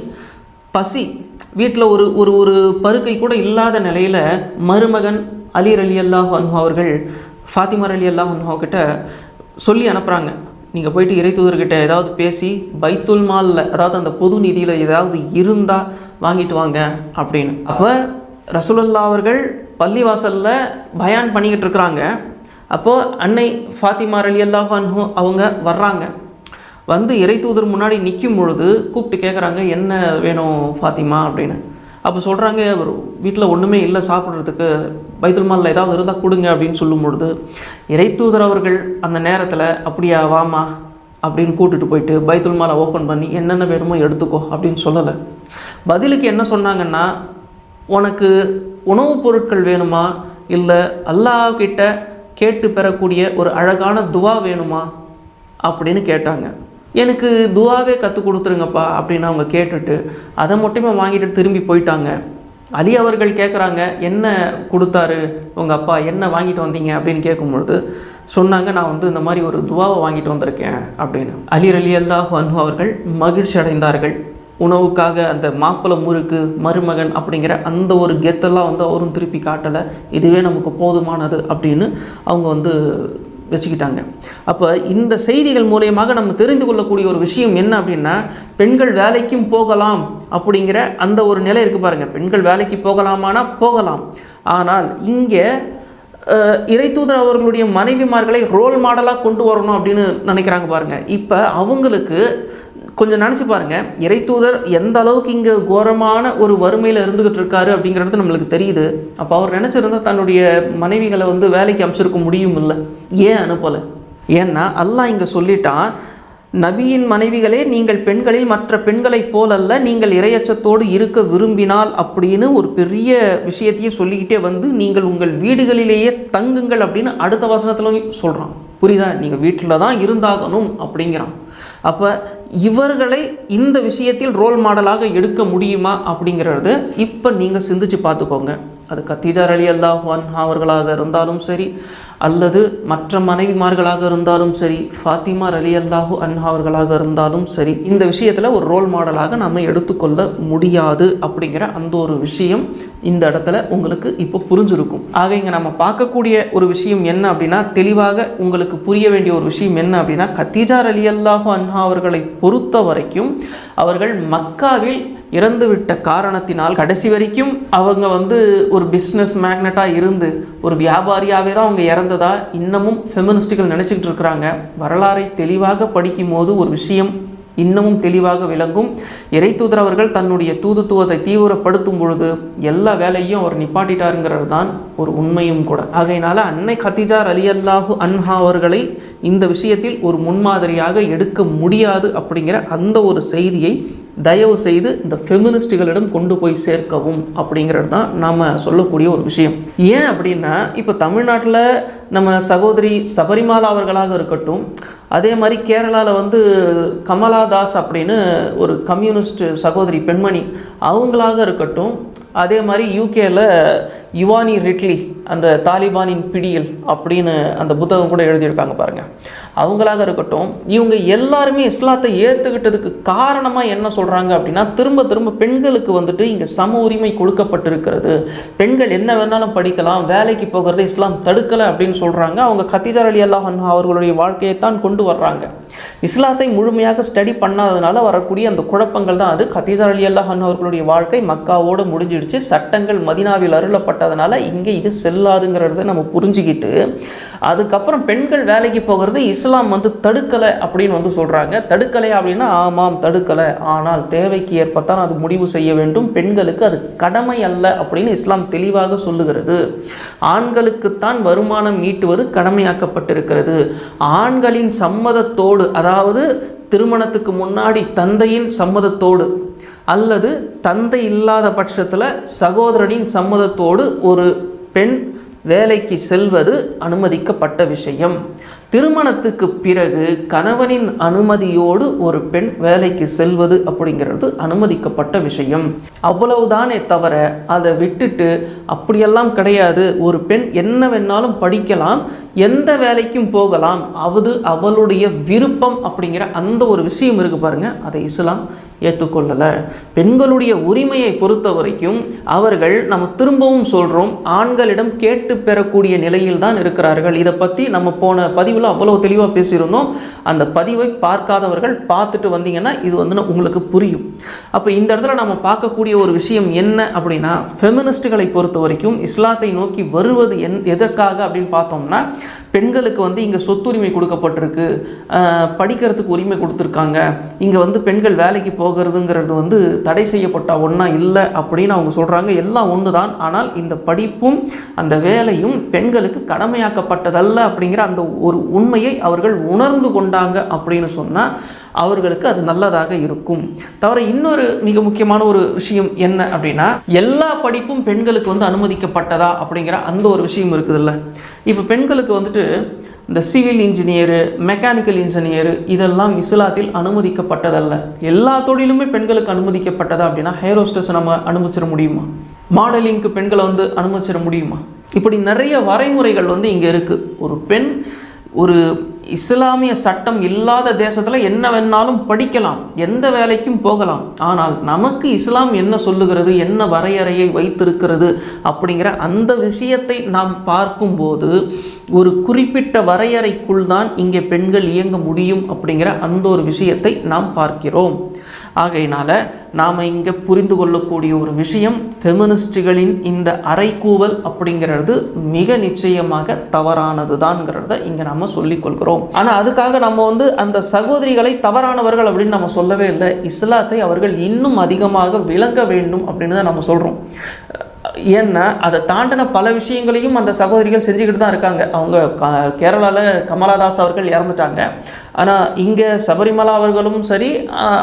பசி வீட்டில் ஒரு ஒரு ஒரு பருக்கை கூட இல்லாத நிலையில் மருமகன் அலி அலி அல்லாஹு அன்ஹா அவர்கள் ஃபாத்திமா அலி அல்லாஹ் அன்ஹா கிட்ட சொல்லி அனுப்புகிறாங்க நீங்கள் போயிட்டு இறை தூதர்கிட்ட ஏதாவது பேசி பைத்துல் மாலில் அதாவது அந்த பொது நிதியில் ஏதாவது இருந்தால் வாங்கிட்டு வாங்க அப்படின்னு. அப்போ ரசூலுல்லா அவர்கள் பள்ளிவாசலில் பயான் பண்ணிக்கிட்டு இருக்கிறாங்க. அப்போது அன்னை ஃபாத்திமா அலி அல்லாஹ் அவங்க வர்றாங்க. வந்து இறை தூதர் முன்னாடி நிற்கும் பொழுது கூப்பிட்டு கேட்குறாங்க என்ன வேணும் ஃபாத்திமா? அப்படின்னு. அப்போ சொல்கிறாங்க வீட்டில் ஒன்றுமே இல்லை சாப்பிட்றதுக்கு பைத்துல் மாலில் ஏதாவது இருந்தால் கொடுங்க அப்படின்னு சொல்லும் பொழுது இறை தூதர் அவர்கள் அந்த நேரத்தில் அப்படியா வாமா அப்படின்னு கூட்டுட்டு போயிட்டு பைத்துல் மாலை ஓப்பன் பண்ணி என்னென்ன வேணுமோ எடுத்துக்கோ அப்படின்னு சொல்லலை. பதிலுக்கு என்ன சொன்னாங்கன்னா உனக்கு உணவுப் பொருட்கள் வேணுமா? இல்லை அல்லாஹ்கிட்ட கேட்டு பெறக்கூடிய ஒரு அழகான துவா வேணுமா? அப்படின்னு கேட்டாங்க. எனக்கு துவாவே கற்றுக் கொடுத்துருங்கப்பா அப்படின்னு அவங்க கேட்டுட்டு அதை மட்டுமே வாங்கிட்டு திரும்பி போயிட்டாங்க. அலி அவர்கள் கேட்குறாங்க என்ன கொடுத்தாரு உங்கள் அப்பா? என்ன வாங்கிட்டு வந்தீங்க? அப்படின்னு கேட்கும்பொழுது சொன்னாங்க நான் வந்து இந்த மாதிரி ஒரு துவாவை வாங்கிட்டு வந்திருக்கேன் அப்படின்னு. அலி அலி அல்லாஹ் அன்பு அவர்கள் மகிழ்ச்சி அடைந்தார்கள். உணவுக்காக அந்த மாப்பிள முறுக்கு மருமகன் அப்படிங்கிற அந்த ஒரு கெத்தெல்லாம் வந்து அவரும் திருப்பி காட்டலை. இதுவே நமக்கு போதுமானது அப்படின்னு அவங்க வந்து வச்சுக்கிட்டாங்க. அப்போ இந்த செய்திகள் மூலியமாக நம்ம தெரிந்து கொள்ளக்கூடிய ஒரு விஷயம் என்ன அப்படின்னா பெண்கள் வேலைக்கும் போகலாம் அப்படிங்கிற அந்த ஒரு நிலை இருக்குது பாருங்கள் பெண்கள் வேலைக்கு போகலாமானா போகலாம். ஆனால் இங்கே அஹ், இறைத்தூதர் அவர்களுடைய மனைவிமார்களை ரோல் மாடலாக கொண்டு வரணும் அப்படின்னு நினைக்கிறாங்க பாருங்கள் இப்போ அவங்களுக்கு கொஞ்சம் நினச்சி பாருங்க. இறைத்தூதர் எந்த அளவுக்கு இங்கே கோரமான ஒரு வறுமையில் இருந்துகிட்டு இருக்காரு அப்படிங்கிறது நம்மளுக்கு தெரியுது. அப்போ அவர் நினச்சிருந்தா தன்னுடைய மனைவிகளை வந்து வேலைக்கு அமைச்சிருக்க முடியும் இல்லை. ஏன் அனுப்பலை? ஏன்னா அல்லாஹ் இங்கே சொல்லிட்டான் நபியின் மனைவிகளே நீங்கள் பெண்களில் மற்ற பெண்களைப் போலல்ல நீங்கள் இரையச்சத்தோடு இருக்க விரும்பினால் அப்படின்னு ஒரு பெரிய விஷயத்தையே சொல்லிக்கிட்டே வந்து நீங்கள் உங்கள் வீடுகளிலேயே தங்குங்கள் அப்படின்னு அடுத்த வசனத்துலையும் சொல்கிறான் புரியுதா? நீங்கள் வீட்டில் தான் இருந்தாகணும் அப்படிங்கிறான். அப்போ இவர்களை இந்த விஷயத்தில் ரோல் மாடலாக எடுக்க முடியுமா அப்படிங்கிறது இப்போ நீங்கள் சிந்திச்சு பார்த்துக்கோங்க. அது கத்தீஜார் அலி அல்லாஹ் அவர்களாக இருந்தாலும் சரி அல்லது மற்ற மனைவிமார்களாக இருந்தாலும் சரி ஃபாத்திமா அலி அல்லாஹு அன்ஹா அவர்களாக இருந்தாலும் சரி இந்த விஷயத்தில் ஒரு ரோல் மாடலாக நம்ம எடுத்துக்கொள்ள முடியாது அப்படிங்கிற அந்த ஒரு விஷயம் இந்த இடத்துல உங்களுக்கு இப்போ புரிஞ்சிருக்கும். ஆக இங்கே நம்ம பார்க்கக்கூடிய ஒரு விஷயம் என்ன அப்படின்னா தெளிவாக உங்களுக்கு புரிய வேண்டிய ஒரு விஷயம் என்ன அப்படின்னா கத்தீஜார் அலி அல்லாஹு அன்ஹா அவர்களை பொறுத்த வரைக்கும் அவர்கள் மக்காவில் இறந்துவிட்ட காரணத்தினால் கடைசி வரைக்கும் அவங்க வந்து ஒரு பிஸ்னஸ் மேக்னட்டாக இருந்து ஒரு வியாபாரியாகவே தான் அவங்க இறந்ததா இன்னமும் ஃபெமினிஸ்டுகள் நினச்சிக்கிட்டு இருக்கிறாங்க. வரலாறை தெளிவாக படிக்கும் போது ஒரு விஷயம் இன்னமும் தெளிவாக விளங்கும். இறைத்தூதர் அவர்கள் தன்னுடைய தூதுத்துவத்தை தீவிரப்படுத்தும் பொழுது எல்லா வேலையும் அவர் நிப்பாட்டிட்டாருங்கிறது தான் ஒரு உண்மையும் கூட. ஆகையினால அன்னை கத்திஜார் அலி அல்லாஹு அன்ஹா அவர்களை இந்த விஷயத்தில் ஒரு முன்மாதிரியாக எடுக்க முடியாது அப்படிங்கிற அந்த ஒரு செய்தியை தயவு செய்து இந்த ஃபெமினிஸ்டுகளிடம் கொண்டு போய் சேர்க்கவும் அப்படிங்கிறது தான் நாம் சொல்லக்கூடிய ஒரு விஷயம். ஏன் அப்படின்னா இப்போ தமிழ்நாட்டில் நம்ம சகோதரி சபரிமாலா அவர்களாக இருக்கட்டும் அதே மாதிரி கேரளாவில் வந்து கமலா தாஸ் அப்படின்னு ஒரு கம்யூனிஸ்ட் சகோதரி பெண்மணி அவங்களாக இருக்கட்டும் அதே மாதிரி யூகேல யுவானி ரிட்லி அந்த தாலிபானின் பிடியல் அப்படின்னு அந்த புத்தகம் கூட எழுதியிருக்காங்க பாருங்கள் அவங்களாக இருக்கட்டும் இவங்க எல்லாருமே இஸ்லாத்தை ஏற்றுக்கிட்டதுக்கு காரணமாக என்ன சொல்கிறாங்க அப்படின்னா திரும்ப திரும்ப பெண்களுக்கு வந்துட்டு இங்கே சம உரிமை கொடுக்கப்பட்டிருக்கிறது. பெண்கள் என்ன வேணாலும் படிக்கலாம் வேலைக்கு போகிறத இஸ்லாம் தடுக்கலை அப்படின்னு சொல்கிறாங்க அவங்க கத்திஜார் அலி அல்லாஹ் அவர்களுடைய வாழ்க்கையை தான் கொண்டு வர்றாங்க. இஸ்லாத்தை முழுமையாக ஸ்டடி பண்ணாததுனால வரக்கூடிய அந்த குழப்பங்கள் தான் அது. கத்தீஜர் அலி அல்லாஹ் அவர்களுடைய வாழ்க்கை மக்காவோடு முடிஞ்சிடுச்சு. சட்டங்கள் மதினாவில் அருளப்பட்டதுனால இங்கே இது செல்லாதுங்கிறத நம்ம புரிஞ்சுக்கிட்டு அதுக்கப்புறம் பெண்கள் வேலைக்கு போகிறது இஸ் இஸ்லாம் வந்து தடுக்கலை அப்படின்னு வந்து சொல்கிறாங்க தடுக்கலை அப்படின்னா ஆமாம் தடுக்கலை. ஆனால் தேவைக்கு ஏற்பத்தான் அது முடிவு செய்ய வேண்டும். பெண்களுக்கு அது கடமை அல்ல அப்படின்னு இஸ்லாம் தெளிவாக சொல்லுகிறது. ஆண்களுக்குத்தான் வருமானம் ஈட்டுவது கடமையாக்கப்பட்டிருக்கிறது. ஆண்களின் சம்மதத்தோடு அதாவது திருமணத்துக்கு முன்னாடி தந்தையின் சம்மதத்தோடு அல்லது தந்தை இல்லாத பட்சத்தில் சகோதரனின் சம்மதத்தோடு ஒரு பெண் வேலைக்கு செல்வது அனுமதிக்கப்பட்ட விஷயம். திருமணத்துக்கு பிறகு கணவனின் அனுமதியோடு ஒரு பெண் வேலைக்கு செல்வது அப்படிங்கிறது அனுமதிக்கப்பட்ட விஷயம். அவ்வளவுதானே தவிர அதை விட்டுட்டு அப்படியெல்லாம் கிடையாது. ஒரு பெண் என்ன வேணாலும் படிக்கலாம் எந்த வேலைக்கும் போகலாம். அது அவளுடைய விருப்பம் அப்படிங்கிற அந்த ஒரு விஷயம் இருக்கு பாருங்க. அதை இஸ்லாம் ஏற்றுக்கொள்ளலை. பெண்களுடைய உரிமையை பொறுத்த வரைக்கும் அவர்கள் நம்ம திரும்பவும் சொல்கிறோம் ஆண்களிடம் கேட்டு பெறக்கூடிய நிலையில் தான் இருக்கிறார்கள். இதை பற்றி நம்ம போன பதிவில் அவ்வளோ தெளிவாக பேசியிருந்தோம். அந்த பதிவை பார்க்காதவர்கள் பார்த்துட்டு வந்தீங்கன்னா இது வந்து உங்களுக்கு புரியும். அப்போ இந்த இடத்துல நம்ம பார்க்கக்கூடிய ஒரு விஷயம் என்ன அப்படின்னா ஃபெமினிஸ்ட்டுகளை பொறுத்த வரைக்கும் இஸ்லாத்தை நோக்கி வருவது என் எதற்காக அப்படின்னு பார்த்தோம்னா பெண்களுக்கு வந்து இங்கே சொத்துரிமை கொடுக்கப்பட்டிருக்கு. படிக்கிறதுக்கு உரிமை கொடுத்துருக்காங்க. இங்கே வந்து பெண்கள் வேலைக்கு போகிறதுங்கிறது வந்து தடை செய்யப்பட்ட ஒன்றா இல்லை அப்படின்னு அவங்க சொல்கிறாங்க எல்லாம் ஒன்று தான் ஆனால் இந்த படிப்பும் அந்த வேலையும் பெண்களுக்கு கடமையாக்கப்பட்டதல்ல அப்படிங்கிற அந்த ஒரு உண்மையை அவர்கள் உணர்ந்து கொண்டாங்க அப்படின்னு சொன்னால் அவர்களுக்கு அது நல்லதாக இருக்கும். தவிர இன்னொரு மிக முக்கியமான ஒரு விஷயம் என்ன அப்படின்னா எல்லா படிப்பும் பெண்களுக்கு வந்து அனுமதிக்கப்பட்டதா அப்படிங்கிற அந்த ஒரு விஷயம் இருக்குதுல்ல. இப்போ பெண்களுக்கு வந்துட்டு இந்த சிவில் இன்ஜினியரு மெக்கானிக்கல் இன்ஜினியரு இதெல்லாம் இஸ்லாத்தில் அனுமதிக்கப்பட்டதல்ல. எல்லா தொழிலுமே பெண்களுக்கு அனுமதிக்கப்பட்டதா அப்படின்னா ஹேர் ஹோஸ்டஸ் நம்ம அனுமதிச்சிட முடியுமா? மாடலிங்க்கு பெண்களை வந்து அனுமதிச்சிட முடியுமா? இப்படி நிறைய வரைமுறைகள் வந்து இங்கே இருக்குது ஒரு பெண் ஒரு இஸ்லாமிய சட்டம் இல்லாத தேசத்தில் என்ன வேணாலும் படிக்கலாம் எந்த வேலைக்கும் போகலாம். ஆனால் நமக்கு இஸ்லாம் என்ன சொல்லுகிறது என்ன வரையறையை வைத்திருக்கிறது அப்படிங்கிற அந்த விஷயத்தை நாம் பார்க்கும்போது ஒரு குறிப்பிட்ட வரையறைக்குள் தான் இங்கே பெண்கள் இயங்க முடியும் அப்படிங்கிற அந்த ஒரு விஷயத்தை நாம் பார்க்கிறோம். ஆகையினால நாம் இங்கே புரிந்து கொள்ளக்கூடிய ஒரு விஷயம் ஃபெமினிஸ்டுகளின் இந்த அரைக்கூவல் அப்படிங்கிறது மிக நிச்சயமாக தவறானது தான்ங்கிறத இங்கே நம்ம சொல்லிக்கொள்கிறோம் ஆனால் அதுக்காக நம்ம வந்து அந்த சகோதரிகளை தவறானவர்கள் அப்படின்னு நம்ம சொல்லவே இல்லை. இஸ்லாத்தை அவர்கள் இன்னும் அதிகமாக விளங்க வேண்டும் அப்படின்னு தான் நம்ம சொல்கிறோம் ஏன்னா அதை தாண்டின பல விஷயங்களையும் அந்த சகோதரிகள் செஞ்சுக்கிட்டு தான் இருக்காங்க. அவங்க கேரளாவில் கமலாதாஸ் அவர்கள் இறந்துட்டாங்க. ஆனால் இங்கே சபரிமலா அவர்களும் சரி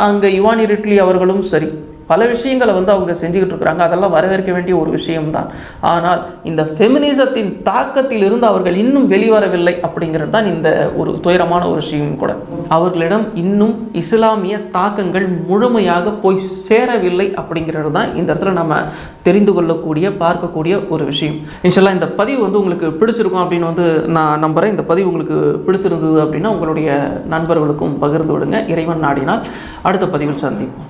அங்கே யுவானி ரிட்லி அவர்களும் சரி. பல விஷயங்களை வந்து அவங்க செஞ்சுக்கிட்டு இருக்கிறாங்க. அதெல்லாம் வரவேற்க வேண்டிய ஒரு விஷயம்தான். ஆனால் இந்த ஃபெமினிசத்தின் தாக்கத்தில் இருந்து அவர்கள் இன்னும் வெளிவரவில்லை அப்படிங்கிறது தான் இந்த ஒரு துயரமான ஒரு விஷயம் கூட. அவர்களிடம் இன்னும் இஸ்லாமிய தாக்கங்கள் முழுமையாக போய் சேரவில்லை அப்படிங்கிறது தான் இந்த இடத்துல நம்ம தெரிந்து கொள்ளக்கூடிய பார்க்கக்கூடிய ஒரு விஷயம். இன்ஷல்லா இந்த பதிவு வந்து உங்களுக்கு பிடிச்சிருக்கும் அப்படின்னு வந்து நான் நம்புகிறேன் இந்த பதிவு உங்களுக்கு பிடிச்சிருந்தது அப்படின்னா உங்களுடைய நண்பர்களுக்கும் பகிர்ந்து விடுங்க. இறைவன் நாடினால் அடுத்த பதிவில் சந்திப்போம்.